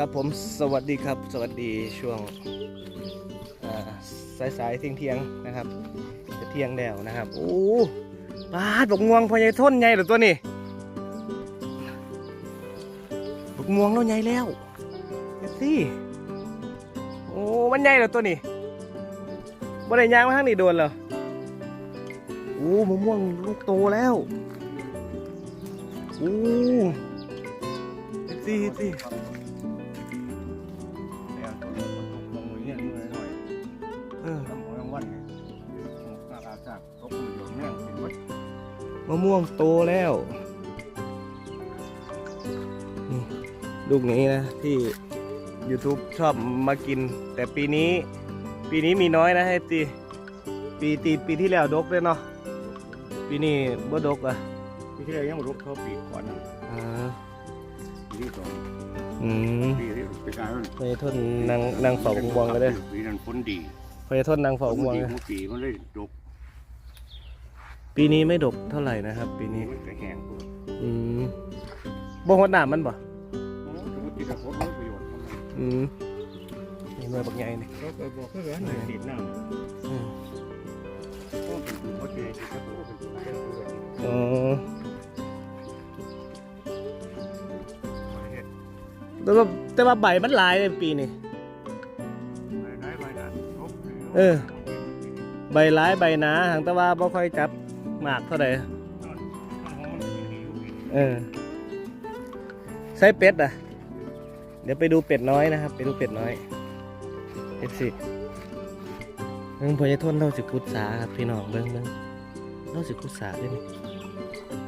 ครับผมสวัสดีครับ สวัสดีช่วงอ่าสายๆเที่ยงเที่ยงๆนะครับ จะเที่ยงแล้วนะครับโอ้ปาดบกม่วงพอใหญ่ทนใหญ่เหรือตัวนี้บกม่วงเราใหญ่แล้วเดี๋ยวสิโอ้มันใหญ่เหรอตัวนี้บ่ได้ยางมาทางนี้โดนเหรอโอ้มะม่วงลูกโตแล้วโอ้เดี๋ยวสิเดี๋ยวสิ มะม่วงโตแล้วนี่ลูกนี้นะที่ YouTube ชอบมากิน แต่ปีนี้ ปีนี้มีน้อยนะให้ตีปีตีปีที่แล้วดกเลยเนาะปีนี้บ่ดกอะปีที่แล้วยังรุกเขาปีก่อนนะอ่าปีที่สองอืมปีที่ปีกลายมันพยทนนางนางเฝ้าบกม่วงก็ได้ปีนั้นฝนดีพยทนนางเฝ้าบกม่วงดีเลยหัวปีมันเลยดก ปีนี้ไม่ดกเท่าไหร่นะครับ ปีนี้มันก็แห้งตัวอืมบ่หดน้ำมันบ่โอ้สมมติที่เราพบมันประโยชน์อืมนี่หน่วยบักใหญ่นี่เขาไปบอกเพื่อนให้ติดน้ำอืมก็เป็นผู้เขาเจอที่เขาเป็นผู้เลี้ยงตัวอ๋อแต่ว่าแต่ว่าใบมันหลายในปีนี้ไปไหนไปไหนครบเออ ใบหลายใบหนาหางแต่ว่าบ่ค่อยจับห มากเท่าไหร่เออใส่เป็ดอะ เดี๋ยวไปดูเป็ดน้อยนะครับ ไปดูเป็ดน้อยเอฟซีเบิ่งพอยายทนเราสิขุดสาครับพี่น้องเบิ่งเบิ่งเราสิขุดสาด้วยนี่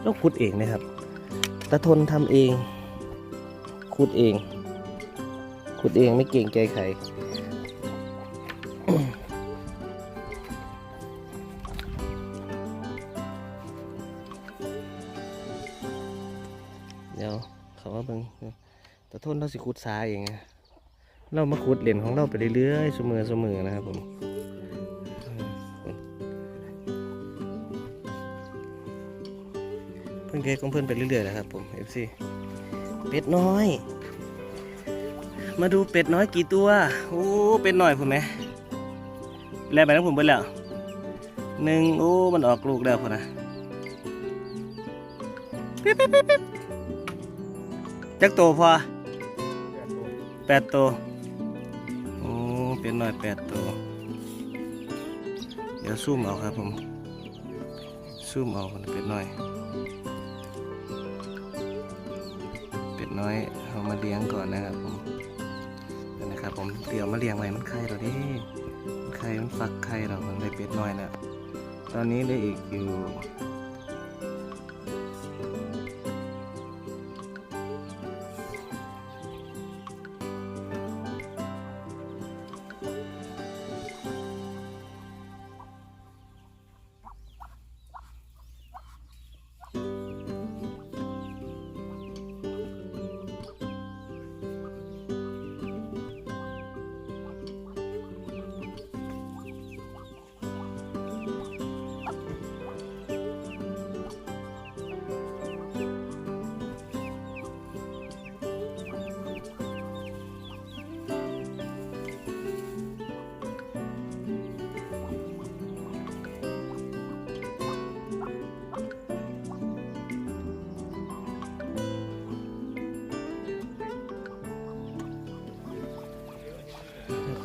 เราขุดเองนะครับตาทนทำเองขุดเองขุดเองไม่เก่งใจใคร สิขุดสาเองเรามาขุดเหรียญของเราไปเรื่อยๆเสมอเสมอนะครับผมเพิ่งเกของเพื่อนไปเรื่อยๆนะครับผม FC เป็ดน้อย มาดูเป็ดน้อยกี่ตัวโอ้เป็ดน้อยผมไหมแล้วไปทั้งผมเบิดแล้วหนึ่งโอ้มันออกลูกแล้วพอนะปิ๊บปิ๊บปิ๊บปิ๊บจักโตวพอ แปดตัว โอ้เป็นหน่อยแปดตัว เดี๋ยวซูมเอาครับผม ซูมเอาเป็ดน้อย เป็ดน้อยเอามาเลี้ยงก่อนนะครับผมนนะครับผมเดี๋ยวมาเลี้ยงไว้มันไข่เราดิไข่มันฟักไข่เรามันได้เป็ดน้อยแล้วตอนนี้เหลยอีกอยู่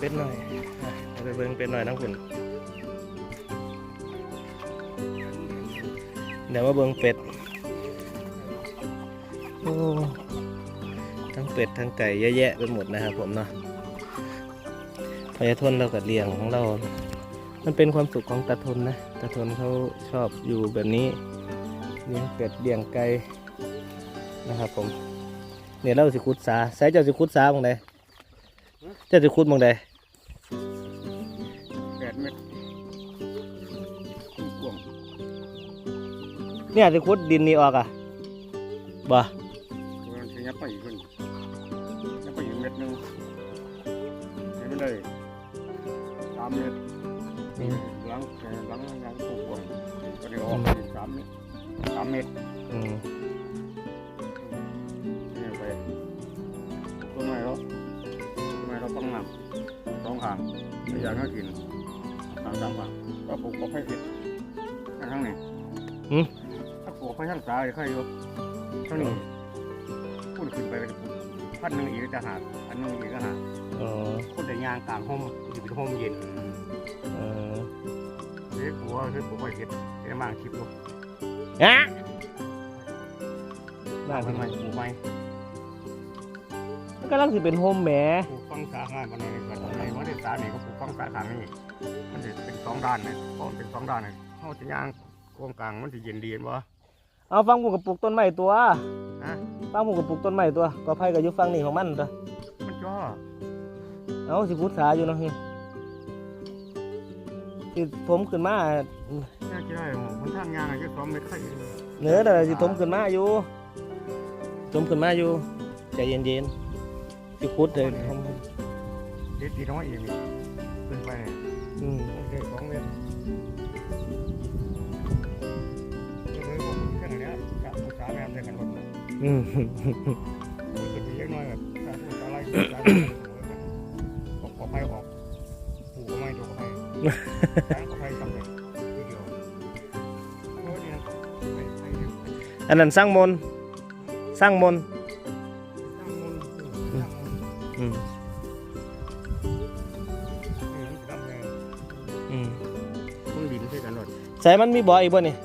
เป็ดหน่อยไปเบิ่งเป็ดหน่อยทั้งคุณเดี๋ยวมาเบิ่งเป็ดโอ้ทั้งเป็ดทั้งไก่เยอะแยะไปหมดนะครับผมเนาะพยาทนเรากับเลี้ยงของเรา มันเป็นความสุขของตาทนนะตาทนเขาชอบอยู่แบบนี้เลี้ยงเป็ดเลี้ยงไก่นะครับผมเนี่ยเราสิคุดสาใส่เจ้าสิคุดสาบางใดเจ้าสิคุดบางใด เนี่ยสิคุดดินนี่ออกอะบ่มันจะยับไปอีกคนยับไปอีกเม็ดหนึงให้มันได้สามเมตรหลังหลังหลังตัวกว้างก็ได้ออกอีกสามเมตรสามเมตรอืมนี่ไปต้นไม้แล้วข้างไม่อยากให้กินข้างสามข้าก็ปลูกก็ให้เห็ดข้างนี้หืม ถ้าปลูกไปข้างซ้ายใครอยู่เท่านี้พูดขึ้นไปเป็นพันหนึ่งอีกจะหากอันหนึงอีกจะหากอ๋อคนแต่ยางกลางห่มอยู่เป็นห่มเย็นเออเฮ้ยผัวเฮ้ยผัวไปเห็ดเฮ้ยมาคลิปดูอะบ้านทำทำไมไมปลูกไหมมันก็ลังสิเป็นโฮมแหมปลูกฟังสาขางมันในกันในวันที่สามนี่ก็ปลูกฟังสาขางนี่มันจะเป็นสองด้านเนี่ยเพราะมันเป็นสองด้านเนี่ยเขาจะย่างโครงกลางมันจะเย็นดีเห็นบ่ เอาฟังผมกับปลูกต้นไม้ตัวฮะฟังผมกับปลูกต้นไม้ตัวก็ไผ่ก็อยู่ฟังนี่ของมันตัวมันจ่อเอาสิพุทธาอยู่เนาะที่ผมขึ้นมาแค่กี่ได้หมมันท่านงานอะไรก็สองเม็ดไข่เหนือแต่ะสิผมขึ้นมาอยู่ผมขึ้นมาอยู่ใจเย็นๆสิพุทธเลยผมเด็ดตีน้อยเอง อืมมันจะมีเล็กน้อยแบบภาษาภาษาอะไรภาษาออกขอไปออกปลูกก็ไม่ถูกก็ไม่ช้างก็ไปสำเร็จทีเดียวโอ้ยเนี่ยไปไปเนี่ยอันนั้นสร้างมนต์สร้างมนต์ตั้งมุนตั้งมุนอืมเออมันจะดำแดงอืมมันดินใช่กันหมดใส่มันมีบ่ออีกบ่นี่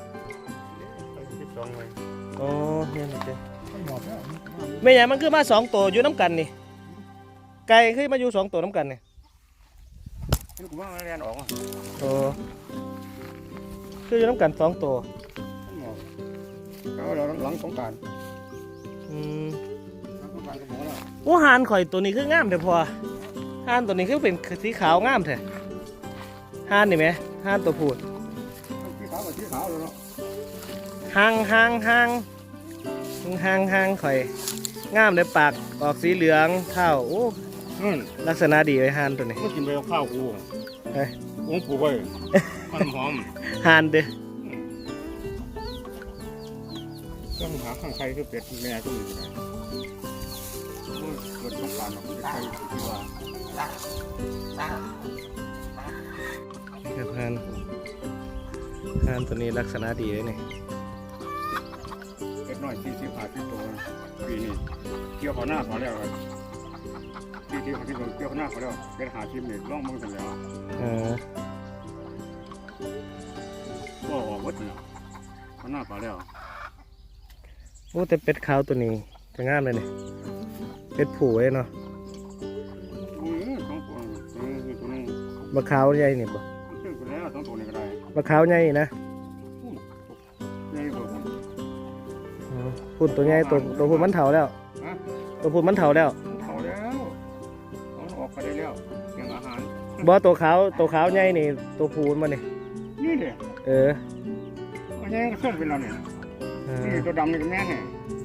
ไปสิบสองเลย อ๋อเนี่ยนี่เจ้มั นหมดแล้วแม่ใหญ่มันคือมาสองตัวอยู่น้ำกันนี่ ไก่คือมาอยู่สองตัวน้ำกันนี่มันกูว่ามันเรียนออกอะโอ้คืออยู่น้ำกันสองตัวมันหมดก็เราหลังสงกรารอืมหลังสงกรารก็หมดแล้วโอ้หานข่อยตัวนี้คืองามแต่พอหานตัวนี้คือเป็นสีขาวงามแท้หานนี่ไหมหานตัวพูดที่ขาวกับที่ขาวเลยเนาะหาง หางหางหางหางข่อย งามเลยปากออกสีเหลืองเท้าโอ้นั่นลักษณะดีไว้หานตัวนี้ มันกินไปกับข้าวกูเอ้ยกูปลูกไว้มันหอมหานเด้อก็หาข้างใครคือเป็ดแม่ก็มีนะเกิดต้องการหรอกเป็ดใครที่ว่าครับหานหานตัวนี้ลักษณะดีเลยนี่เป็ด น้อยที่ที่ผ่าที่ตัวปีนี้เกี่ยวขอหน้าขอแล้วที่ที่ที่ตัวเกี่ยวขอหน้าขอแล้วเป็นหาชิมเนี่ยล่องมึงกันแล้วเออก็ออกวัดเนี่ยขอหน้าขอแล้วโอ้แต่เป็ดขาวตัวนี้จะงามเลยนี่เป็ดผูไว้เนาะอือสองตัวตัวนึงตัวนึงบะขาวใหญ่นี่ปะซื้อไปแล้วสองตัวนี้ก็ได้บะขาวใหญ่นะ พุ่นตัวใหญ่ตัวตัวพุ่นมันเถาแล้ว ฮะตัวพุ่นมันเถาแล้วเขาแล้วเขาออกไปได้แล้วเสียงอาหาร บ่ตัวขาวตัวขาวใหญ่นี่ตัวพูนมันนี่นี่เด็กเออมันยังเคลื่อนเป็นเราเนี่ยเออนี่ตัวดำนี่ก็แม่เนี่ย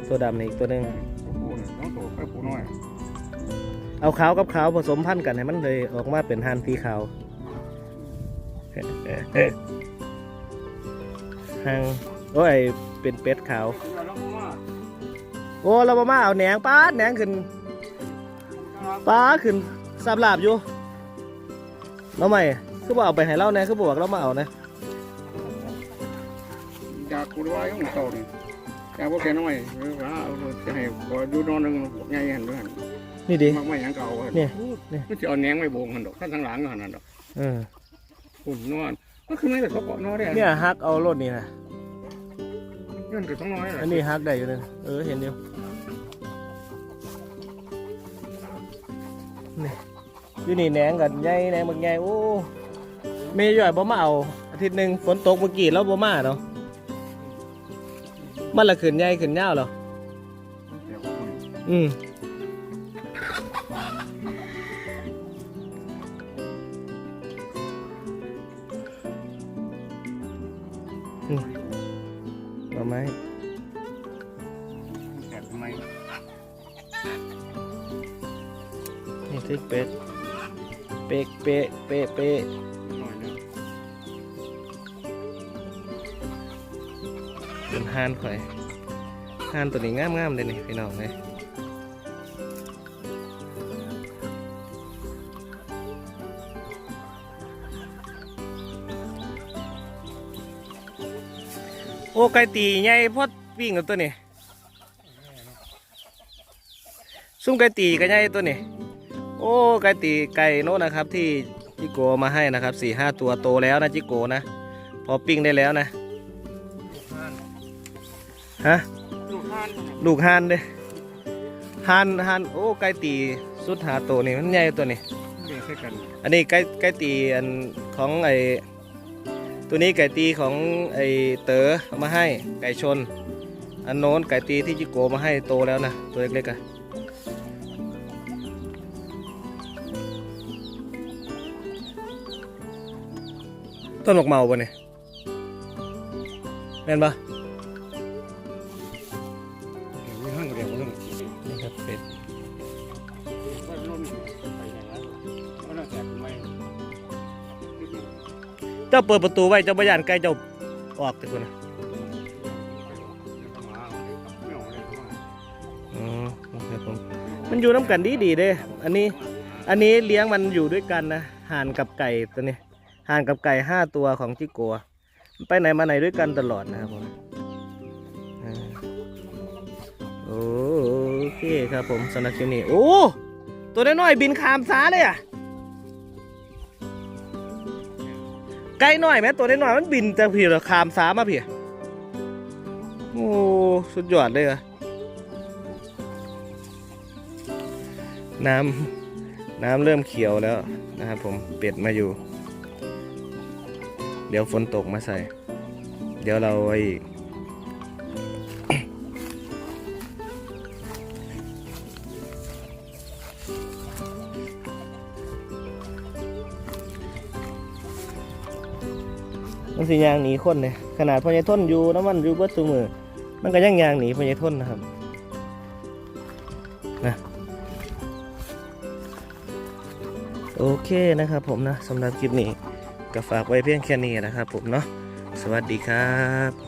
ตัวดำนี่อีกตัวหนึงตัวปูเนี่ยต้องตัวไปปูน้อยเอาขาวกับขาวผสมพันธุ์กันให้มันเลยออกมาเป็นหานสีขาวหางโอ้ยเป็นเป็ดขาว โอ้เราบ่มาเอาแหนงป้าดแหนงขึ้นป้าขึ้นสับลาบอยู่เราไม่คือบ่เอาไปให้เราแหน่คือบ่บอกเรามาเอานะอยากกูด้วยของเต่านี่อยากพวกแกน้อยเออว่าเอาจะให้ขอดูนอนหนึ่งบอกไงหันด้วยหันนี่ดิ มากไม่ยังเก่าหันเนี่ยเนี่ยมันจะเอาแหนงไม่โบงหันดอกท่านทางหลังหันนั่นดอกเออหุ่นนอนก็คือไม่แต่เขาเกาะนอนได้เนี่ยฮักเอารถนี่นะ เงื่อนก็ต้องน้อยอันนี้ฮักได้อยู่เลยเออเห็นอยู่นี่อยู่นี่แหนงกันใหญ่แหนงบักใหญ่โอ้เมย์ย่อยบ่มาเอาอาทิตย์หนึ่งฝนตกเมื่อกี้แล้วบ่มาเนาะมันละขึ้นใหญ่ขึ้นยาวเหรออืม มนี่ทิกเป็ดเป๊ะเป๊ะเป๊ะเป๊ะหน่อยนึงเป็นห่านข่อยห่านตัวนี้งามๆเลยนี่พี่น้องเลยโอ้ไก่ตีใหญ่พอดวิ่งกับตัวนี้ ซุ่มไก่ตีก็ใหญ่ตัวนี้ โอ้ไก่ตีไก่โน้นนะครับ ที่จิโกเอามาให้นะครับสี่ห้าตัวโตแล้วนะจิโกนะ พอปิ้งได้แล้วนะฮะลูกห้านลูกห่านเด้ห่านห่านโอ้ไก่ตีสุดหาโตนี่มันใหญ่ตัวนี้เลี้ยงใส่กันอันนี้ไก่ไก่ตีอันของไอตัวนี้ไก่ตีของไอเต๋อเอามาให้ไก่ชน อันโน้นไก่ตีที่จิโกมาให้โตแล้วนะตัวเล็กๆอะ ต้นหมกเมาปะเนี่ยแม่นปะเลี้ยงห้างเลี้ยงห้างนี่ครับเป็ดเจ้าเปิดประตูไว้เจ้าบยานไก่เจ้าออกแต่คนนะอ๋อครับผมมันอยู่น้ำกันดีดีเด้ อันนี้ อันนี้เลี้ยงมันอยู่ด้วยกันนะห่านกับไก่ตัวนี้ ห่านกับไก่ห้าตัวของจิโกะไปไหนมาไหนด้วยกันตลอดนะครับผมโอเคครับผมสำหรับคลิปนี้โอ้ตัวน้อยๆบินขามฟ้าเลยอะไก่น้อยไหมตัวน้อยๆมันบินจากพี่หรอขามฟ้ามาพี่โอ้สุดยอดเลยอะน้ำน้ำเริ่มเขียวแล้วนะครับผมเป็ดมาอยู่ เดี๋ยวฝนตกมาใส่ เดี๋ยวเราไอ้มันสิยางหนีคนเลยขนาดพญายทนอยู่น้ำมันอยู่เบิดตัวมือ มันก็ยังยางหนีพญายทนนะครับนะโอเคนะครับผมนะสำหรับคลิปนี้ ก็ฝากไว้เพียงแค่นี้นะครับผมเนาะสวัสดีครับ